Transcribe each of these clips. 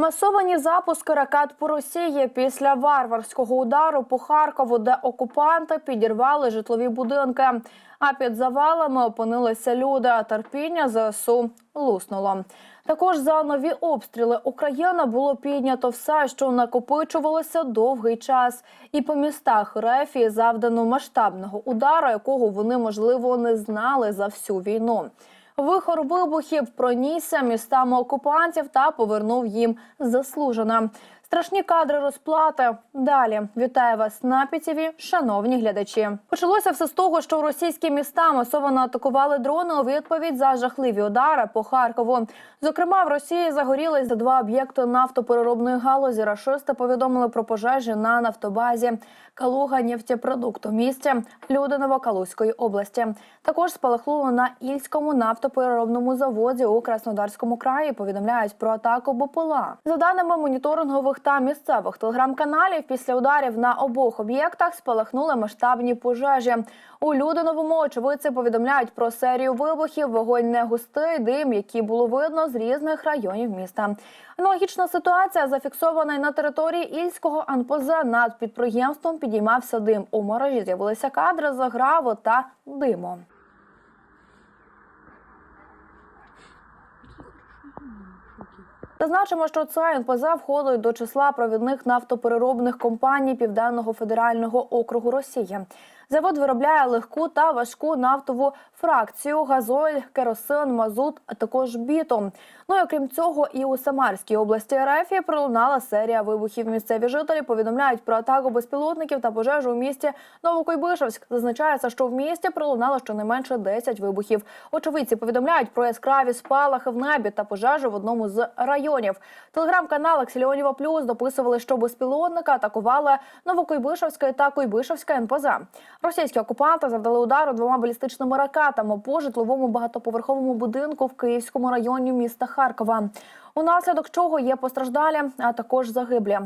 Масовані запуски ракет по Росії після варварського удару по Харкову, де окупанти підірвали житлові будинки. А під завалами опинилися люди. а Терпіння ЗСУ луснуло. Також за нові обстріли України було піднято все, що накопичувалося довгий час, і по містах Рефії завдано масштабного удару, якого вони можливо не знали за всю війну. Вихор вибухів пронісся містами окупантів та повернув їм заслужене. Страшні кадри розплати. Далі вітаю вас на ПІТІВІ, шановні глядачі. Почалося все з того, що російські міста масово атакували дрони у відповідь за жахливі удари по Харкову. Зокрема, в Росії загорілись за два об'єкти нафтопереробної галузі. Рашисти повідомили про пожежі на нафтобазі Калуга нефтепродукт у місті Людиново-Калузької області. Також спалахнуло на Ільському нафтопереробному заводі у Краснодарському краї. Повідомляють про атаку БПЛА. За даними моніторингових та місцевих телеграм-каналів, після ударів на обох об'єктах спалахнули масштабні пожежі. У Людиновому очевидці повідомляють про серію вибухів. Вогонь не густий, дим, який було видно з різних районів міста. Аналогічна ситуація зафіксована й на території Ільського НПЗ. Над підприємством підіймався дим. У мережі з'явилися кадри заграву та диму. Зазначимо, що це НПЗ входить до числа провідних нафтопереробних компаній Південного федерального округу Росії. Завод виробляє легку та важку нафтову фракцію, газоль, керосин, мазут, а також бітум. Ну і окрім цього, і у Самарській області РФ пролунала серія вибухів. Місцеві жителі повідомляють про атаку безпілотників та пожежу у місті Новокойбишевськ. Зазначається, що в місті пролунало щонайменше 10 вибухів. Очевидці повідомляють про яскраві спалахи в небі та пожежу в одному з районів. Телеграм-канал Аксільонєва Плюс дописували, що безпілотника атакували Новокойбишевська та Койбишевська НПЗ. Російські окупанти завдали удару двома балістичними ракетами по житловому багатоповерховому будинку в Київському районі міста Харкова. Унаслідок чого є постраждалі, а також загиблі.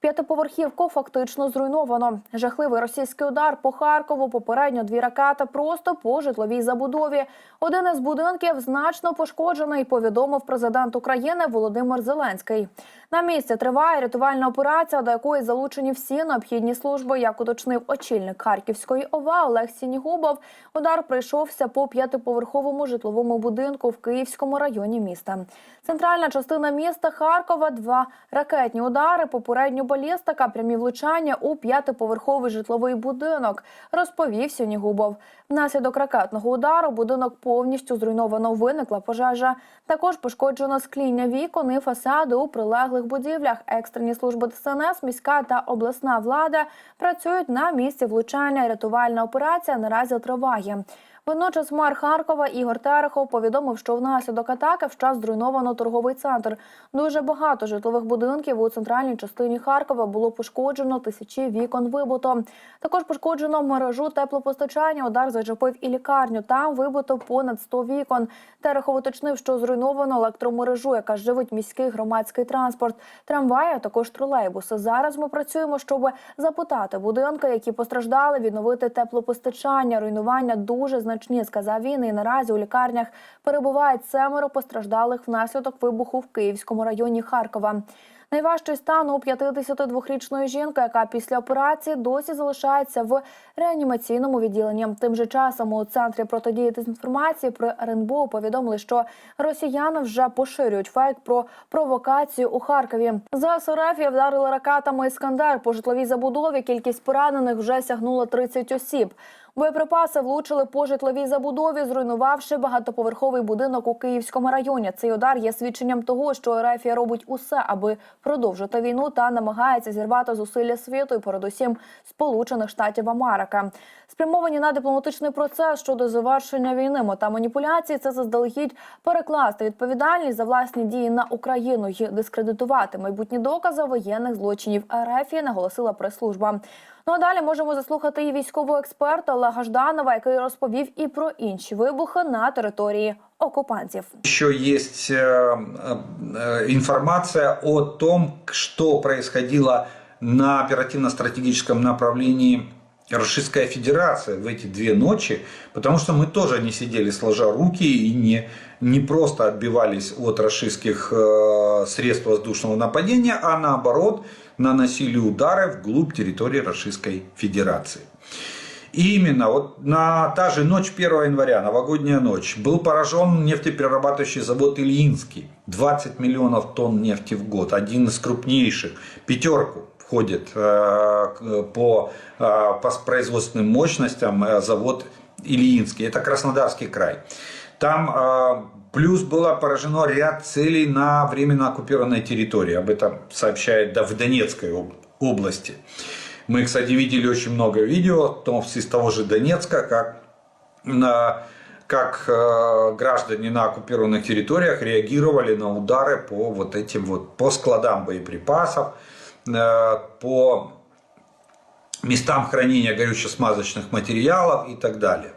П'ятиповерхівку фактично зруйновано. Жахливий російський удар по Харкову. Попередньо дві ракети просто по житловій забудові. Один із будинків значно пошкоджений. Повідомив президент України Володимир Зеленський. На місці триває рятувальна операція, до якої залучені всі необхідні служби. Як уточнив очільник Харківської ОВА Олег Сінігубов, удар прийшовся по п'ятиповерховому житловому будинку в Київському районі міста. Центральна частина міста Харкова. Два ракетні удари, попередню балістика, прямі влучання у п'ятиповерховий житловий будинок. Розповів Сінігубов. Внаслідок ракетного удару будинок повністю зруйновано. Виникла пожежа. Також пошкоджено скління вікон і фасади у прилеглих будівлях. Екстрені служби ДСНС, міська та обласна влада працюють на місці влучання. Рятувальна операція наразі триває. Водночас мер Харкова Ігор Терехов повідомив, що внаслідок атаки вщас зруйновано торговий центр. Дуже багато житлових будинків у центральній частині Харкова було пошкоджено тисячі вікон вибуто. Також пошкоджено мережу теплопостачання. Удар зачепив і лікарню. Там вибито понад 100 вікон. Терехов уточнив, що зруйновано електромережу, яка живить міський громадський транспорт, трамваї, а також тролейбуси. Зараз ми працюємо, щоб запитати будинки, які постраждали, відновити теплопостачання. Руйнування дуже значні, сказав він. І наразі у лікарнях перебувають семеро постраждалих внаслідок вибуху в Київському районі Харкова. Найважчий стан у 52-річної жінки, яка після операції досі залишається в реанімаційному відділенні. Тим же часом у центрі протидії дезінформації при РНБО повідомили, що росіяни вже поширюють фейк про провокацію у Харкові. За СРФ вдарили ракетами Іскандер по житловій забудові. Кількість поранених вже сягнула 30 осіб. Боєприпаси влучили по житловій забудові, зруйнувавши багатоповерховий будинок у Київському районі. Цей удар є свідченням того, що РФ робить усе, аби продовжити війну та намагається зірвати зусилля світу і передусім Сполучених Штатів Америки. Спрямовані на дипломатичний процес щодо завершення війни та маніпуляції. Це заздалегідь перекласти відповідальність за власні дії на Україну і дискредитувати майбутні докази воєнних злочинів РФ, наголосила прес-служба. Ну а далі можемо заслухати і військового експерта Олега Жданова, який розповів і про інші вибухи на території окупантів. Еще есть э, э, информация о том, что происходило на оперативно-стратегическом направлении Российская Федерация в эти две ночи, потому что мы тоже не сидели сложа руки и не, не просто отбивались от российских э, средств воздушного нападения, а наоборот наносили удары вглубь территории Российской Федерации. Именно вот на та же ночь 1 января, новогодняя ночь, был поражен нефтеперерабатывающий завод Ильинский. 20 миллионов тонн нефти в год, один из крупнейших, пятерку входит э, по, э, по производственным мощностям э, завод Ильинский. Это Краснодарский край. Там плюс было поражено ряд целей на временно оккупированной территории. Об этом сообщает да, в Донецкой об- области. Мы, кстати, видели очень много видео, том из того же Донецка, как на как э, граждане на оккупированных территориях реагировали на удары по вот этим вот по складам боеприпасов, э, по местам хранения горюче-смазочных материалов и так далее.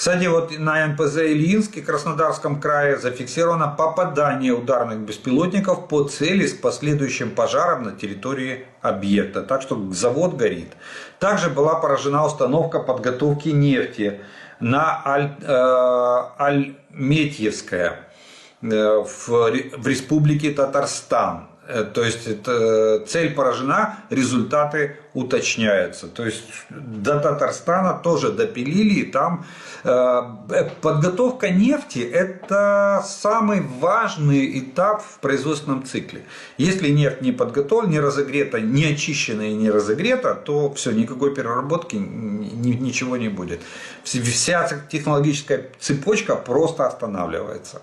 Кстати, вот на НПЗ Ильинске, Краснодарском крае, зафиксировано попадание ударных беспилотников по цели с последующим пожаром на территории объекта. Так что завод горит. Также была поражена установка подготовки нефти на Аль, э, Альметьевская э, в, в республике Татарстан. Э, То есть это, цель поражена, результаты уточняются. То есть до Татарстана тоже допилили. И там э, подготовка нефти – это самый важный этап в производственном цикле. Если нефть не подготовлена, не разогрета, не очищена и не разогрета, то все, никакой переработки, ни- ничего не будет. Вся технологическая цепочка просто останавливается.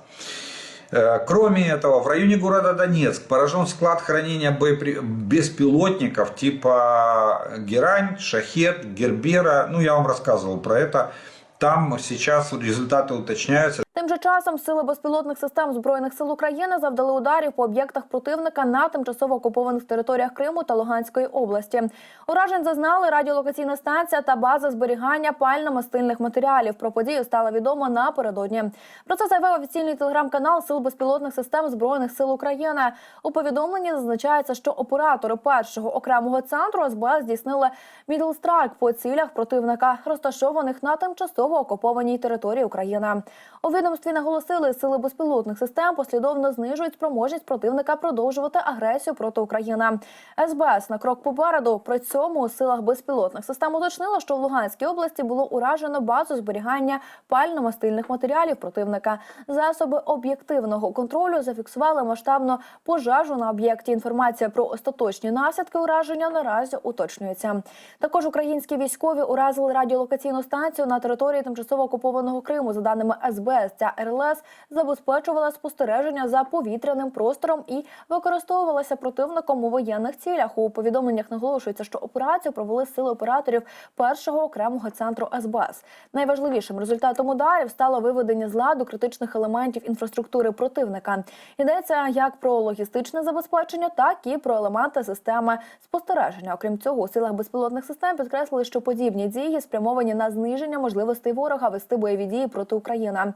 Э, Кроме этого, в районе города Донецк поражен склад хранения боепри- беспилотников типа Герань, Шахет, Гербера. Ну, я вам рассказывал про это. Там сейчас результаты уточняются. Часом сили безпілотних систем збройних сил України завдали ударів по об'єктах противника на тимчасово окупованих територіях Криму та Луганської області. Уражень зазнали радіолокаційна станція та база зберігання пально-мастильних матеріалів. Про подію стало відомо напередодні. Про це заявив офіційний телеграм-канал Сил безпілотних систем збройних сил України. У повідомленні зазначається, що оператори першого окремого центру СБС здійснили мідлстрайк по цілях противника, розташованих на тимчасово окупованій території України. У відомстві наголосили, сили безпілотних систем послідовно знижують спроможність противника продовжувати агресію проти України. СБС на крок попереду. При цьому у силах безпілотних систем уточнило, що в Луганській області було уражено базу зберігання пально-мастильних матеріалів противника. Засоби об'єктивного контролю зафіксували масштабну пожежу на об'єкті. Інформація про остаточні наслідки ураження наразі уточнюється. Також українські військові уразили радіолокаційну станцію на території тимчасово окупованого Криму. За даними СБС, ця РЛС забезпечувала спостереження за повітряним простором і використовувалася противником у воєнних цілях. У повідомленнях наголошується, що операцію провели сили операторів першого окремого центру СБС. Найважливішим результатом ударів стало виведення з ладу критичних елементів інфраструктури противника. Йдеться як про логістичне забезпечення, так і про елементи системи спостереження. Окрім цього, у силах безпілотних систем підкреслили, що подібні дії спрямовані на зниження можливостей ворога вести бойові дії проти України.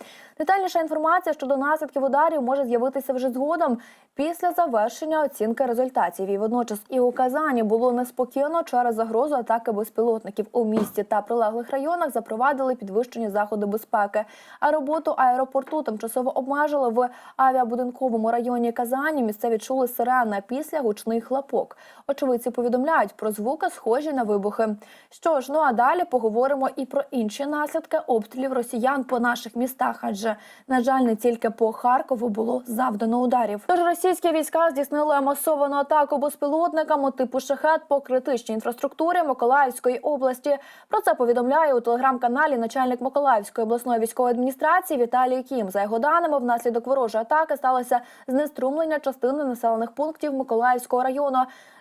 Детальніша інформація щодо наслідків ударів може з'явитися вже згодом після завершення оцінки результатів. І водночас і у Казані було неспокійно через загрозу атаки безпілотників у місті та прилеглих районах. Запровадили підвищені заходи безпеки. А роботу аеропорту тимчасово обмежили в авіабудинковому районі Казані. Місцеві чули сирени а після гучний хлопок. Очевидці повідомляють про звуки, схожі на вибухи. Що ж, ну а далі поговоримо і про інші наслідки обстрілів росіян по наших містах, адже на жаль, не тільки по Харкову було завдано ударів. Тож російські війська здійснили масовану атаку безпілотниками типу шахет по критичній інфраструктурі Миколаївської області. Про це повідомляє у телеграм-каналі начальник Миколаївської обласної військової адміністрації Віталій Кім. За його даними, внаслідок ворожої атаки сталося знеструмлення частини населених пунктів Миколаївського району.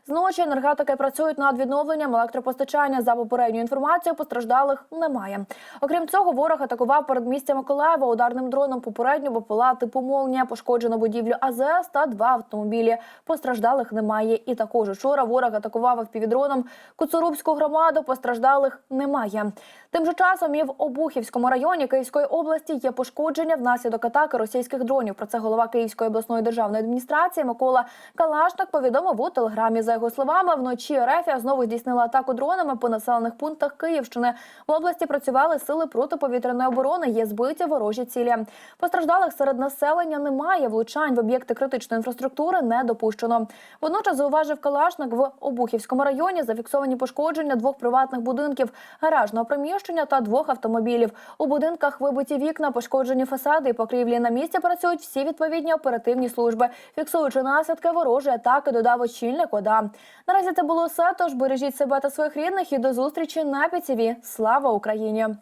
Зночі енергетики працюють над відновленням електропостачання. За попередньою інформацією, постраждалих немає. Окрім цього, ворог атакував передмістя Миколаєва ударним дроном попередньо БПЛА типу «Молнія», пошкоджено будівлю АЗС та два автомобілі. Постраждалих немає. І також учора ворог атакував впівдроном Куцурубську громаду. Постраждалих немає. Тим же часом і в Обухівському районі Київської області є пошкодження внаслідок атаки російських дронів. Про це голова Київської обласної державної адміністрації Микола Калашник повідомив у телеграмі. За його словами, вночі Рефія знову здійснила атаку дронами по населених пунктах Київщини. В області працювали сили протиповітряної оборони. Є збиті ворожі цілі. Постраждалих серед населення немає. Влучань в об'єкти критичної інфраструктури не допущено. Водночас зауважив Калашник в Обухівському районі зафіксовані пошкодження двох приватних будинків, гаражного приміщення та двох автомобілів. У будинках вибиті вікна, пошкоджені фасади і покрівлі. На місці працюють всі відповідні оперативні служби, фіксуючи наслідки ворожої атаки. Додав очільник ОДА. Наразі це було все. Тож бережіть себе та своїх рідних і до зустрічі на ПІТІВІ. Слава Україні!